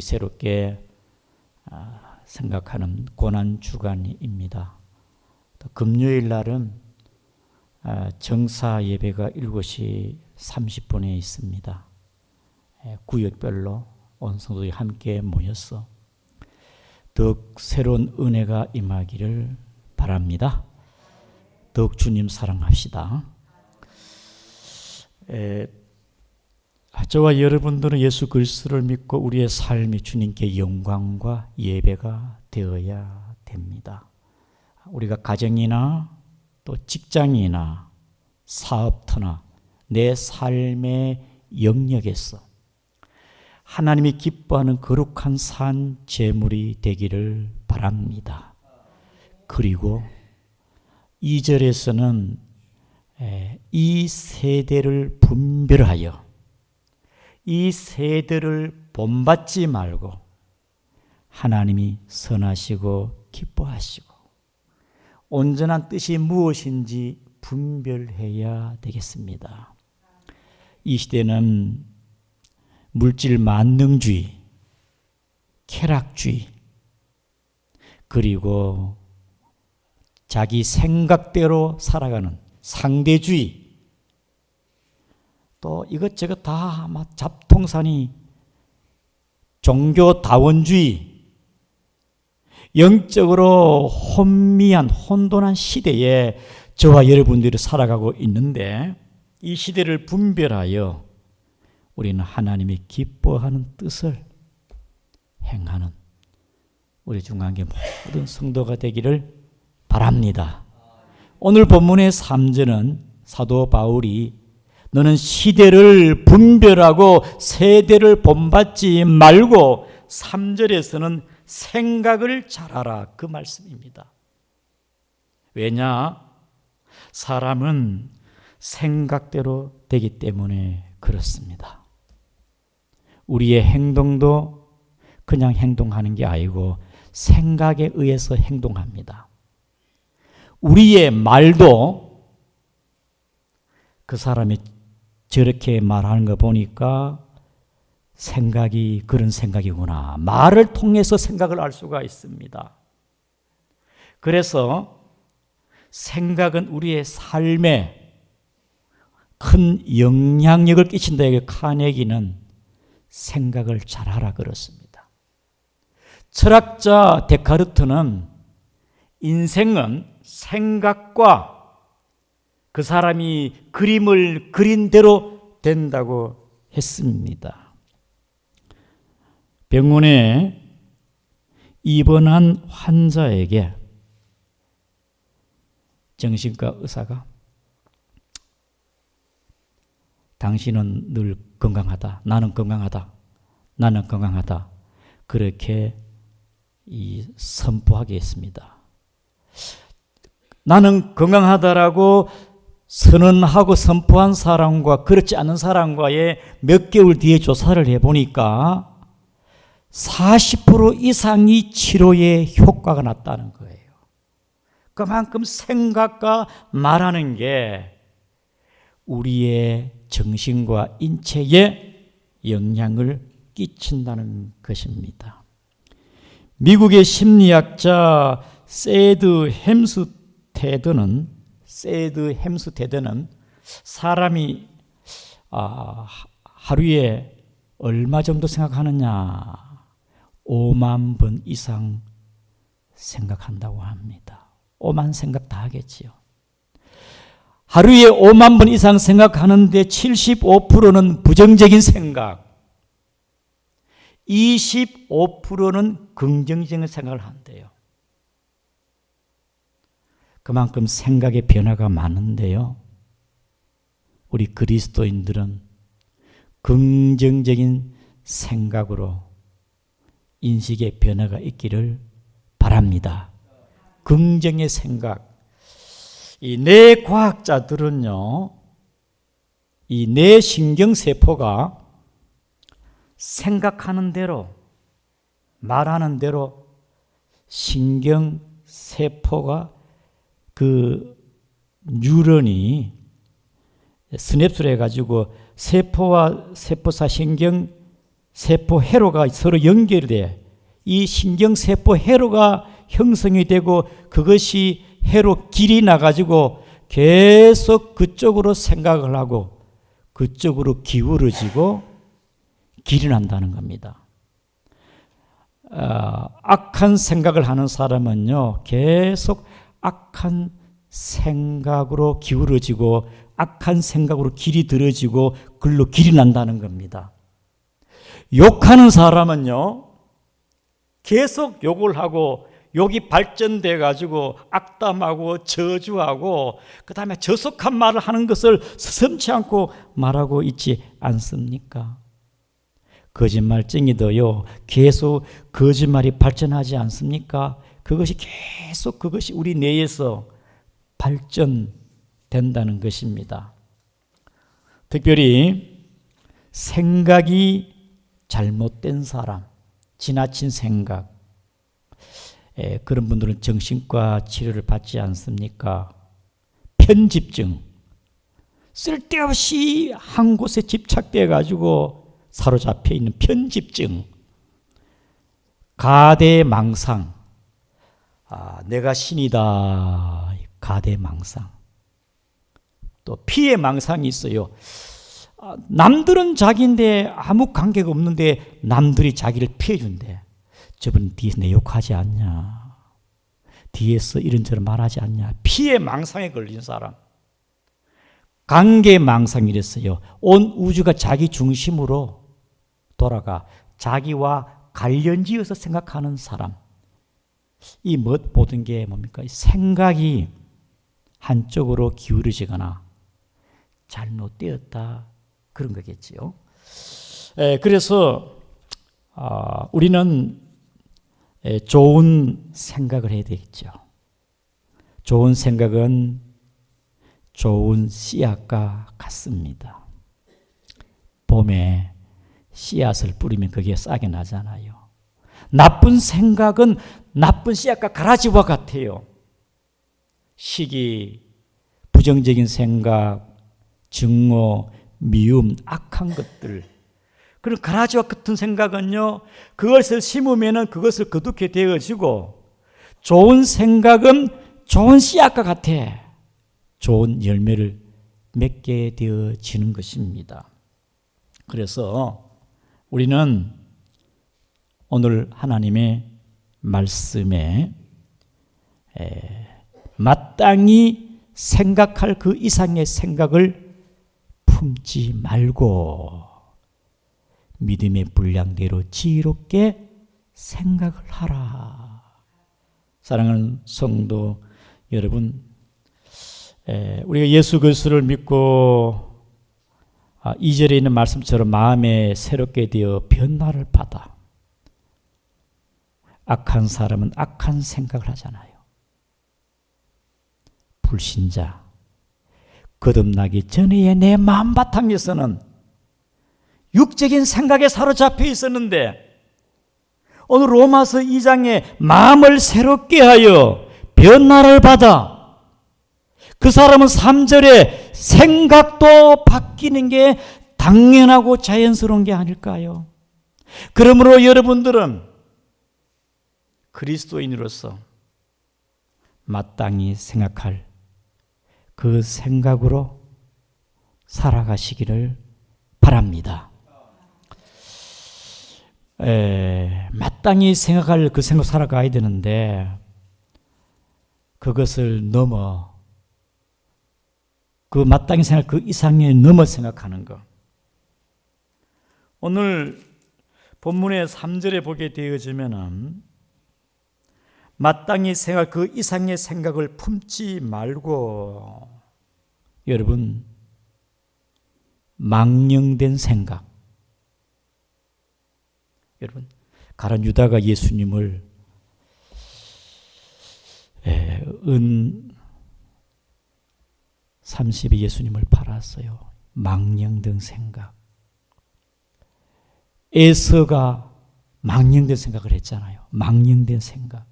새롭게 아, 생각하는 고난 주간입니다. 금요일 날은 아, 정사 예배가 7시 30분에 있습니다. 예, 구역별로 온 성도들이 함께 모여서 더욱 새로운 은혜가 임하기를 바랍니다. 더욱 주님 사랑합시다. 에, 저와 여러분들은 예수 그리스도를 믿고 우리의 삶이 주님께 영광과 예배가 되어야 됩니다. 우리가 가정이나 또 직장이나 사업터나 내 삶의 영역에서 하나님이 기뻐하는 거룩한 산 제물이 되기를 바랍니다. 그리고 2절에서는 이 세대를 분별하여 이 세대를 본받지 말고 하나님이 선하시고 기뻐하시고 온전한 뜻이 무엇인지 분별해야 되겠습니다. 이 시대는 물질 만능주의, 쾌락주의, 그리고 자기 생각대로 살아가는 상대주의, 또 이것저것 다 잡통산이 종교 다원주의, 영적으로 혼미한 혼돈한 시대에 저와 여러분들이 살아가고 있는데 이 시대를 분별하여 우리는 하나님이 기뻐하는 뜻을 행하는 우리 중앙계 모든 성도가 되기를 바랍니다. 오늘 본문의 3절은 사도 바울이 너는 시대를 분별하고 세대를 본받지 말고 3절에서는 생각을 잘하라 그 말씀입니다. 왜냐? 사람은 생각대로 되기 때문에 그렇습니다. 우리의 행동도 그냥 행동하는 게 아니고 생각에 의해서 행동합니다. 우리의 말도 그 사람이 저렇게 말하는 거 보니까 생각이 그런 생각이구나. 말을 통해서 생각을 알 수가 있습니다. 그래서 생각은 우리의 삶에 큰 영향력을 끼친다. 카네기는 생각을 잘하라 그렇습니다. 철학자 데카르트는 인생은 생각과 그 사람이 그림을 그린 대로 된다고 했습니다. 병원에 입원한 환자에게 정신과 의사가 당신은 늘 건강하다. 나는 건강하다. 나는 건강하다. 그렇게 이 선포하게 했습니다. 나는 건강하다라고 선언하고 선포한 사람과 그렇지 않은 사람과의 몇 개월 뒤에 조사를 해보니까 40% 이상이 치료에 효과가 났다는 거예요. 그만큼 생각과 말하는 게 우리의 정신과 인체에 영향을 끼친다는 것입니다. 미국의 심리학자 세드 햄스테드는 세드 햄스테드는 사람이 아, 하루에 얼마 정도 생각하느냐 5만 번 이상 생각한다고 합니다. 5만 생각 다 하겠지요. 하루에 5만 번 이상 생각하는데 75%는 부정적인 생각, 25%는 긍정적인 생각을 한대요. 그만큼 생각의 변화가 많은데요. 우리 그리스도인들은 긍정적인 생각으로 인식의 변화가 있기를 바랍니다. 긍정의 생각. 이 뇌 과학자들은요, 이 뇌 신경세포가 생각하는 대로, 말하는 대로 신경세포가 그 뉴런이 스냅스를 해가지고 세포와 세포사 신경 세포 회로가 서로 연결이 돼. 이 신경 세포 회로가 형성이 되고 그것이 회로 길이 나가지고 계속 그쪽으로 생각을 하고 그쪽으로 기울어지고 길이 난다는 겁니다. 어, 악한 생각을 하는 사람은요, 계속 악한 생각으로 기울어지고 악한 생각으로 길이 들어지고 글로 길이 난다는 겁니다. 욕하는 사람은요, 계속 욕을 하고 욕이 발전돼 가지고 악담하고 저주하고 그 다음에 저속한 말을 하는 것을 서슴치 않고 말하고 있지 않습니까? 거짓말쟁이도요 계속 거짓말이 발전하지 않습니까? 그것이 계속 그것이 우리 내에서 발전된다는 것입니다. 특별히 생각이 잘못된 사람, 지나친 생각, 에, 그런 분들은 정신과 치료를 받지 않습니까? 편집증, 쓸데없이 한 곳에 집착돼 가지고 사로잡혀 있는 편집증, 가대 망상, 아, 내가 신이다, 가대망상, 또 피해 망상이 있어요. 아, 남들은 자기인데 아무 관계가 없는데 남들이 자기를 피해준대. 저분 뒤에서 내 욕하지 않냐. 뒤에서 이런저런 말하지 않냐. 피해 망상에 걸린 사람. 관계 망상이랬어요. 온 우주가 자기 중심으로 돌아가 자기와 관련지어서 생각하는 사람. 이 모든 게 뭡니까? 생각이 한쪽으로 기울어지거나 잘못되었다 그런 거겠지요. 에, 그래서 어, 우리는 좋은 생각을 해야 되겠죠. 좋은 생각은 좋은 씨앗과 같습니다. 봄에 씨앗을 뿌리면 그게 싹이 나잖아요. 나쁜 생각은 나쁜 씨앗과 가라지와 같아요. 시기, 부정적인 생각, 증오, 미움, 악한 것들, 그런 가라지와 같은 생각은요, 그것을 심으면은 그것을 거두게 되어지고, 좋은 생각은 좋은 씨앗과 같아. 좋은 열매를 맺게 되어지는 것입니다. 그래서 우리는 오늘 하나님의 말씀에 마땅히 생각할 그 이상의 생각을 품지 말고 믿음의 분량대로 지혜롭게 생각을 하라. 사랑하는 성도 여러분, 우리가 예수 그리스도를 믿고 아, 이절에 있는 말씀처럼 마음에 새롭게 되어 변화를 받아. 악한 사람은 악한 생각을 하잖아요. 불신자, 거듭나기 전에 내 마음 바탕에서는 육적인 생각에 사로잡혀 있었는데 오늘 로마서 2장에 마음을 새롭게 하여 변화를 받아 그 사람은 3절에 생각도 바뀌는 게 당연하고 자연스러운 게 아닐까요? 그러므로 여러분들은 그리스도인으로서 마땅히 생각할 그 생각으로 살아가시기를 바랍니다. 에, 마땅히 생각할 그 생각 살아가야 되는데 그것을 넘어 그 마땅히 생각 그 이상에 넘어 생각하는 것. 오늘 본문의 3절에 보게 되어지면은 마땅히 생각 그 이상의 생각을 품지 말고 여러분 망령된 생각 여러분 가론 유다가 예수님을 예, 은 30에 예수님을 팔았어요. 망령된 생각. 에서가 망령된 생각을 했잖아요. 망령된 생각.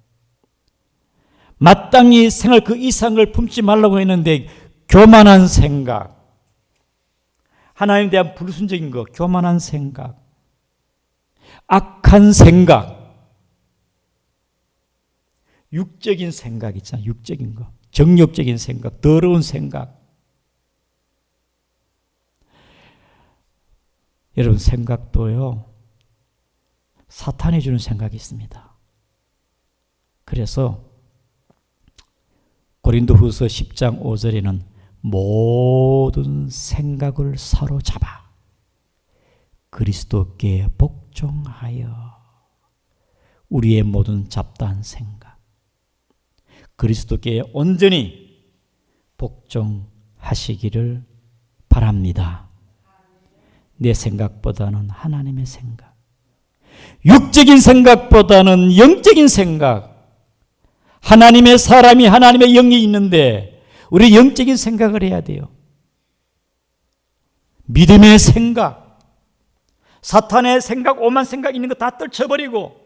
마땅히 생각 그 이상을 품지 말라고 했는데 교만한 생각. 하나님에 대한 불순적인 것, 교만한 생각. 악한 생각, 육적인 생각 있잖아. 육적인 거. 정욕적인 생각, 더러운 생각. 여러분 생각도요. 사탄이 주는 생각이 있습니다. 그래서 고린도후서 10장 5절에는 모든 생각을 사로잡아 그리스도께 복종하여 우리의 모든 잡다한 생각 그리스도께 온전히 복종하시기를 바랍니다. 내 생각보다는 하나님의 생각. 육적인 생각보다는 영적인 생각. 하나님의 사람이 하나님의 영이 있는데 우리 영적인 생각을 해야 돼요. 믿음의 생각, 사탄의 생각, 오만 생각 있는 거 다 떨쳐버리고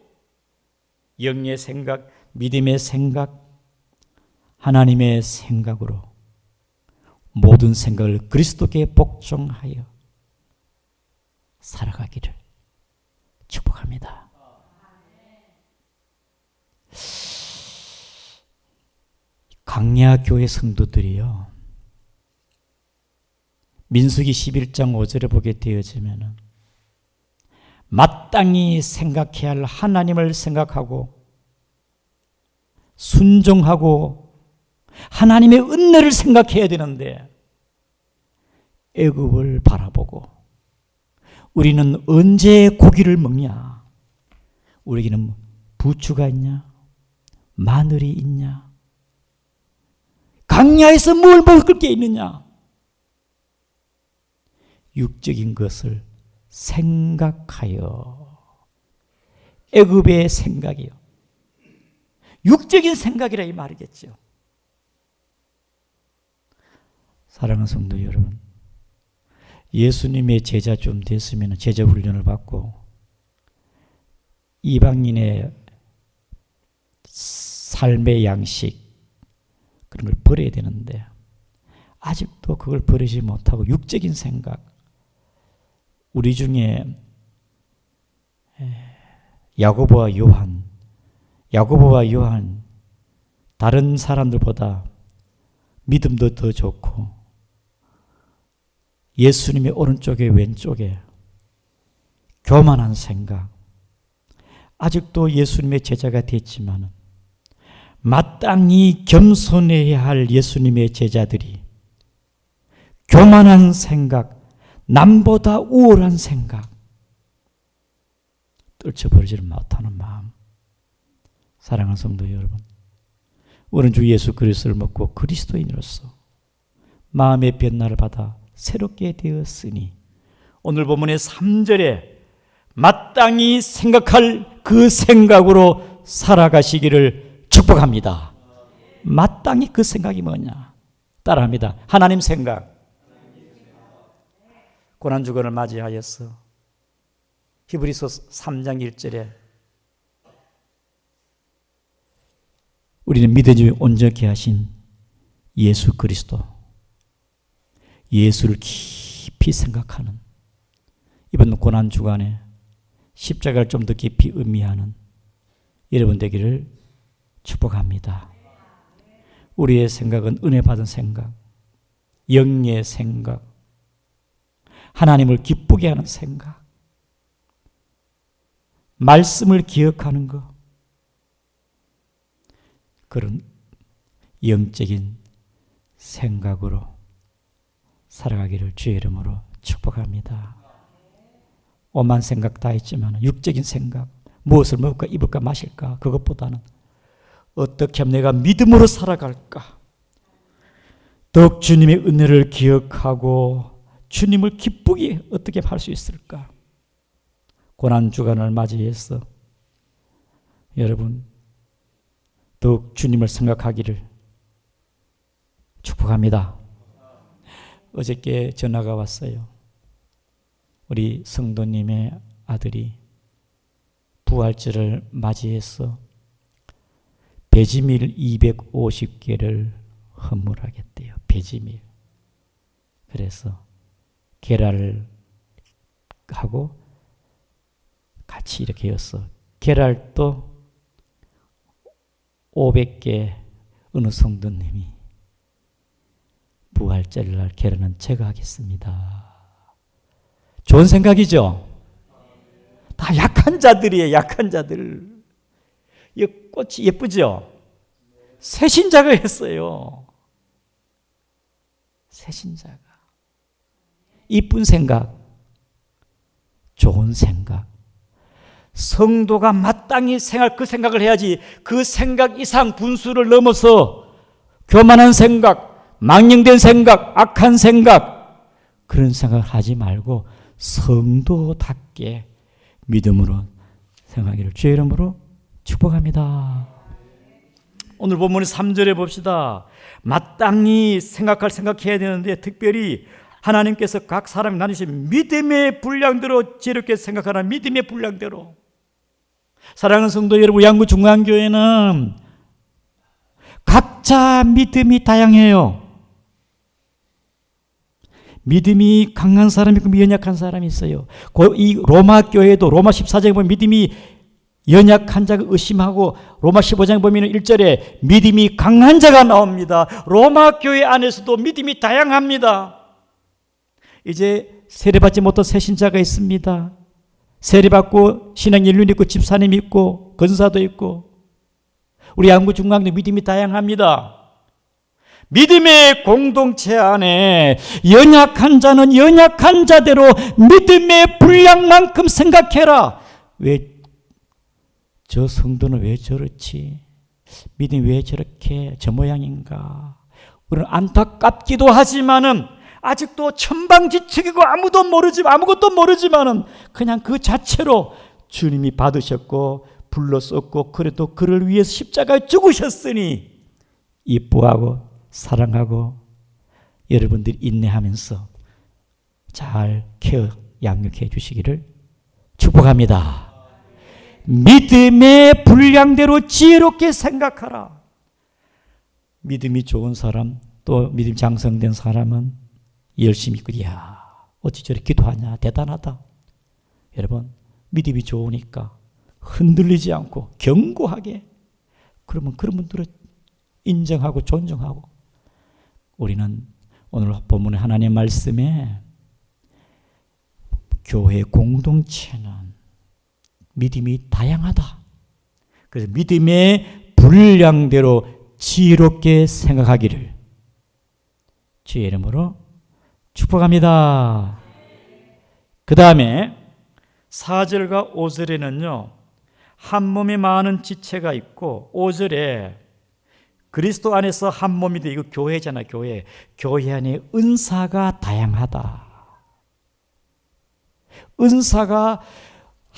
영의 생각, 믿음의 생각, 하나님의 생각으로 모든 생각을 그리스도께 복종하여 살아가기를 축복합니다. 강야 교회 성도들이요. 민수기 11장 5절에 보게 되어지면 마땅히 생각해야 할 하나님을 생각하고 순종하고 하나님의 은혜를 생각해야 되는데 애굽을 바라보고 우리는 언제 고기를 먹냐? 우리에게는 부추가 있냐? 마늘이 있냐? 강야에서 뭘 먹을 게 있느냐? 육적인 것을 생각하여 애굽의 생각이요. 육적인 생각이라 이 말이겠죠. 사랑하는 성도 여러분, 예수님의 제자 좀 됐으면 제자 훈련을 받고 이방인의 삶의 양식 그런 걸 버려야 되는데 아직도 그걸 버리지 못하고 육적인 생각. 우리 중에 야고보와 요한 야고보와 요한 다른 사람들보다 믿음도 더 좋고 예수님의 오른쪽에 왼쪽에 교만한 생각. 아직도 예수님의 제자가 됐지만 마땅히 겸손해야 할 예수님의 제자들이 교만한 생각, 남보다 우월한 생각, 떨쳐버리지를 못하는 마음. 사랑하는 성도 여러분, 우리는 주 예수 그리스도를 먹고 그리스도인으로서 마음의 변화를 받아 새롭게 되었으니 오늘 본문의 3절에 마땅히 생각할 그 생각으로 살아가시기를 축복합니다. 마땅히 그 생각이 뭐냐? 따라합니다. 하나님 생각. 고난주간을 맞이하였어. 히브리서 3장 1절에 우리는 믿음이 온전케 하신 예수 그리스도 예수를 깊이 생각하는 이번 고난 주간에 십자가를 좀 더 깊이 의미하는 여러분 되기를 축복합니다. 우리의 생각은 은혜 받은 생각, 영의 생각, 하나님을 기쁘게 하는 생각, 말씀을 기억하는 것, 그런 영적인 생각으로 살아가기를 주의 이름으로 축복합니다. 오만 생각 다 있지만 육적인 생각, 무엇을 먹을까, 입을까, 마실까, 그것보다는 어떻게 하면 내가 믿음으로 살아갈까? 더욱 주님의 은혜를 기억하고 주님을 기쁘게 어떻게 할 수 있을까? 고난 주간을 맞이해서 여러분 더욱 주님을 생각하기를 축복합니다. 어저께 전화가 왔어요. 우리 성도님의 아들이 부활절을 맞이해서 배지밀 250개를 헌물하겠대요. 배지밀. 그래서 계란을 하고 같이 이렇게 해서 계랄도 500개 어느 성도님이 부활절 날 계란은 제가 하겠습니다. 좋은 생각이죠? 다 약한 자들이에요, 약한 자들. 이 꽃이 예쁘죠? 새신자가 했어요. 새신자가. 이쁜 생각, 좋은 생각. 성도가 마땅히 생각, 그 생각을 해야지 그 생각 이상 분수를 넘어서 교만한 생각, 망령된 생각, 악한 생각, 그런 생각을 하지 말고 성도답게 믿음으로 생각하기를 주의 이름으로 축복합니다. 오늘 본문의 3절에 봅시다. 마땅히 생각할 생각해야 되는데 특별히 하나님께서 각 사람이 나누신 믿음의 분량대로 지혜롭게 생각하라 믿음의 분량대로 사랑하는 성도 여러분 양구 중앙교회는 각자 믿음이 다양해요. 믿음이 강한 사람이 있고 연약한 사람이 있어요. 이 로마 교회도 로마 14장에 보면 믿음이 연약한 자가 의심하고 로마 15장에 보면 1절에 믿음이 강한 자가 나옵니다. 로마 교회 안에서도 믿음이 다양합니다. 이제 세례받지 못한 새신자가 있습니다. 세례받고 신앙 연륜 있고 집사님 있고 건사도 있고 우리 양구 중앙도 믿음이 다양합니다. 믿음의 공동체 안에 연약한 자는 연약한 자대로 믿음의 분량만큼 생각해라. 왜 저 성도는 왜 저렇지? 믿음이 왜 저렇게 저 모양인가? 우리는 안타깝기도 하지만은 아직도 천방지축이고 아무도 모르지 아무것도 모르지만은 그냥 그 자체로 주님이 받으셨고 불렀었고 그래도 그를 위해서 십자가에 죽으셨으니 이뻐하고 사랑하고 여러분들이 인내하면서 잘 케어 양육해 주시기를 축복합니다. 믿음의 분량대로 지혜롭게 생각하라. 믿음이 좋은 사람 또 믿음 장성된 사람은 열심히 있고 야 어찌 저렇게 기도하냐 대단하다. 여러분 믿음이 좋으니까 흔들리지 않고 견고하게 그러면 그런 분들을 인정하고 존중하고 우리는 오늘 본문의 하나님 말씀에 교회 공동체는 믿음이 다양하다. 그래서 믿음의 분량대로 지혜롭게 생각하기를 주의 이름으로 축복합니다. 그 다음에 4절과 5절에는요, 한 몸에 많은 지체가 있고, 5절에 그리스도 안에서 한 몸이 되 이거 교회잖아, 교회. 교회 안에 은사가 다양하다. 은사가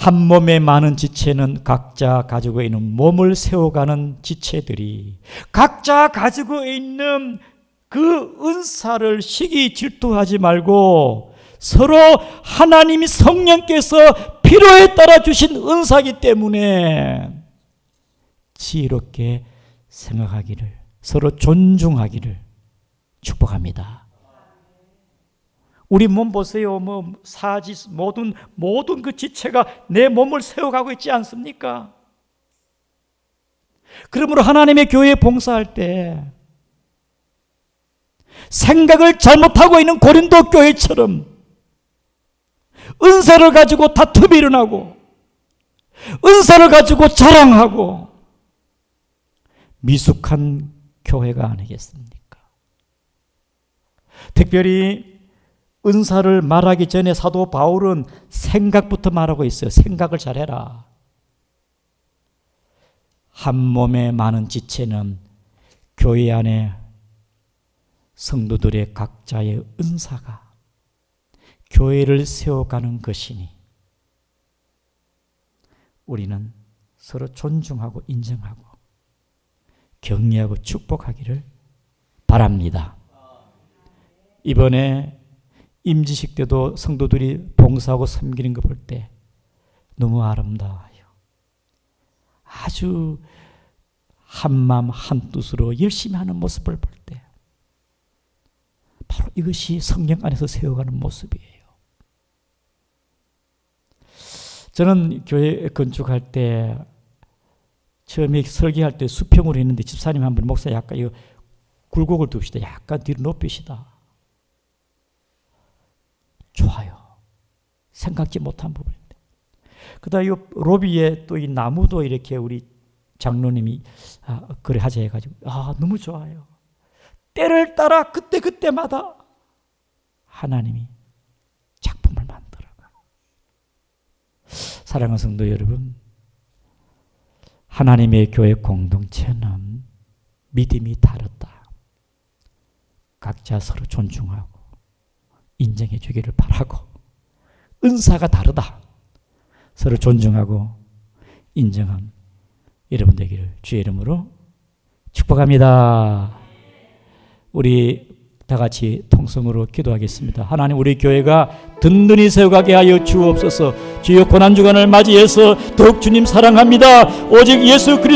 한 몸에 많은 지체는 각자 가지고 있는 몸을 세워가는 지체들이 각자 가지고 있는 그 은사를 시기 질투하지 말고 서로 하나님이 성령께서 필요에 따라 주신 은사기 때문에 지혜롭게 생각하기를 서로 존중하기를 축복합니다. 우리 몸 보세요. 뭐 사지 모든 모든 그 지체가 내 몸을 세워가고 있지 않습니까? 그러므로 하나님의 교회에 봉사할 때 생각을 잘못하고 있는 고린도 교회처럼 은사를 가지고 다툼이 일어나고 은사를 가지고 자랑하고 미숙한 교회가 아니겠습니까? 특별히 은사를 말하기 전에 사도 바울은 생각부터 말하고 있어요. 생각을 잘해라. 한 몸에 많은 지체는 교회 안에 성도들의 각자의 은사가 교회를 세워가는 것이니 우리는 서로 존중하고 인정하고 격려하고 축복하기를 바랍니다. 이번에 임지식 때도 성도들이 봉사하고 섬기는 거 볼 때 너무 아름다워요. 아주 한마음 한뜻으로 열심히 하는 모습을 볼 때 바로 이것이 성령 안에서 세워가는 모습이에요. 저는 교회 건축할 때 처음에 설계할 때 수평으로 했는데 집사님 한 분 목사 약간 이거 굴곡을 둡시다. 약간 뒤로 높이시다. 좋아요. 생각지 못한 부분인데. 그다음 이 로비에 또 이 나무도 이렇게 우리 장로님이 아, 그래 하자 해가지고 아 너무 좋아요. 때를 따라 그때 그때마다 하나님이 작품을 만들어가. 사랑하는 성도 여러분, 하나님의 교회 공동체는 믿음이 다르다. 각자 서로 존중하고 인정해 주기를 바라고 은사가 다르다. 서로 존중하고 인정한 여러분 되기를 주의 이름으로 축복합니다. 우리 다 같이 통성으로 기도하겠습니다. 하나님 우리 교회가 든든히 세워가게 하여 주옵소서. 주여 고난 주간을 맞이해서 더욱 주님 사랑합니다. 오직 예수 그리스도